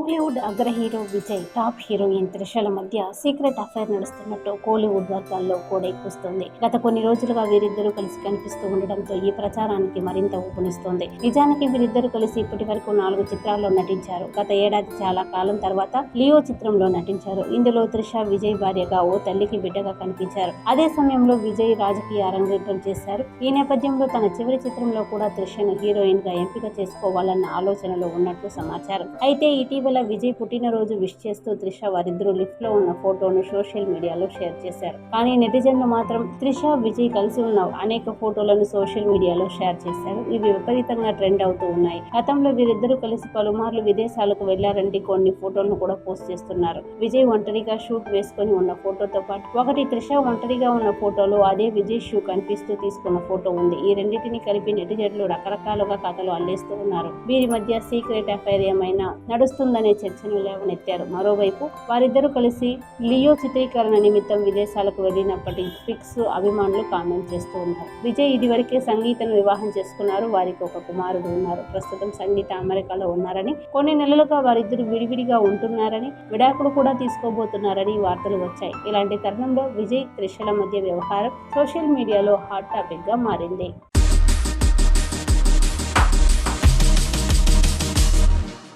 కోలీవుడ్ అగ్ర hero Vijay top heroine త్రిషల మధ్య సీక్రెట్ అఫైర్ నడుస్తున్నట్టు కోలీవుడ్ వర్గాల్లో కోడెక్కుస్తుంది గత కొన్ని రోజులుగా వీరిద్దరూ కలిసి కనిపిస్తూ ఉండడంతో ఈ ప్రచారానికి మరింత ఊపునిస్తోంది. నిజానికి వీరిద్దరూ కలిసి ఇప్పటి వరకు నాలుగు చిత్రాల్లో నటించారు. గత ఏడాది చాలా కాలం తర్వాత లియో చిత్రంలో నటించారు. ఇందులో త్రిష విజయ్ భార్యగా ఓ తల్లికి బిడ్డగా కనిపించారు. అదే సమయంలో విజయ్ రాజకీయ అరంగేట్రం చేశారు. ఈ నేపథ్యంలో తన చివరి చిత్రంలో కూడా త్రిషను హీరోయిన్గా ఎంపిక చేసుకోవాలన్న ఆలోచనలో ఉన్నట్లు సమాచారం. అయితే ఇటీవల విజయ్ పుట్టినరోజు విష్ చేస్తూ త్రిష వారిద్దరూ లిఫ్ట్లో ఉన్న ఫోటోను సోషల్ మీడియాలో షేర్ చేశారు. కానీ నెటిజన్లు మాత్రం త్రిష విజయ్ కలిసి ఉన్న అనేక ఫోటోలను సోషల్ మీడియాలో షేర్ చేశారు. ఇవి విపరీతంగా ట్రెండ్ అవుతూ ఉన్నాయి. గతంలో వీరిద్దరూ కలిసి పలుమార్లు విదేశాలకు వెళ్ళారంటే కొన్ని ఫోటోలను కూడా పోస్ట్ చేస్తున్నారు. విజయ్ ఒంటరిగా షూట్ వేసుకొని ఉన్న ఫోటోతో పాటు ఒకటి త్రిష ఒంటరిగా ఉన్న ఫోటోలో అదే విజయ్ షూ కనిపిస్తూ తీసుకున్న ఫోటో ఉంది. ఈ రెండింటిని కలిపి నెటిజన్లు రకరకాలుగా కథలు అల్లేస్తూ ఉన్నారు. వీరి మధ్య సీక్రెట్ అఫైర్ ఏమైనా నడుస్తుందని చర్చను లేవనెత్తారు. మరోవైపు వారిద్దరూ కలిసి లియో చిత్రీకరణ నిమిత్తం విదేశాలకు వెళ్ళినప్పటి పిక్స్ అభిమానులు కామెంట్ చేస్తూ ఉన్నారు. విజయ్ ఇదివరకే సంగీతను వివాహం చేసుకున్నారు. వారికి ఒక కుమారుడు ఉన్నారు. ప్రస్తుతం సంగీత అమెరికాలో ఉన్నారని కొన్ని నెలలుగా వారిద్దరు విడివిడిగా ఉంటున్నారని విడాకులు కూడా తీసుకోబోతున్నారని వార్తలు వచ్చాయి. ఇలాంటి తరుణంలో విజయ్ త్రిషల మధ్య వ్యవహారం సోషల్ మీడియాలో హాట్ టాపిక్గా మారింది.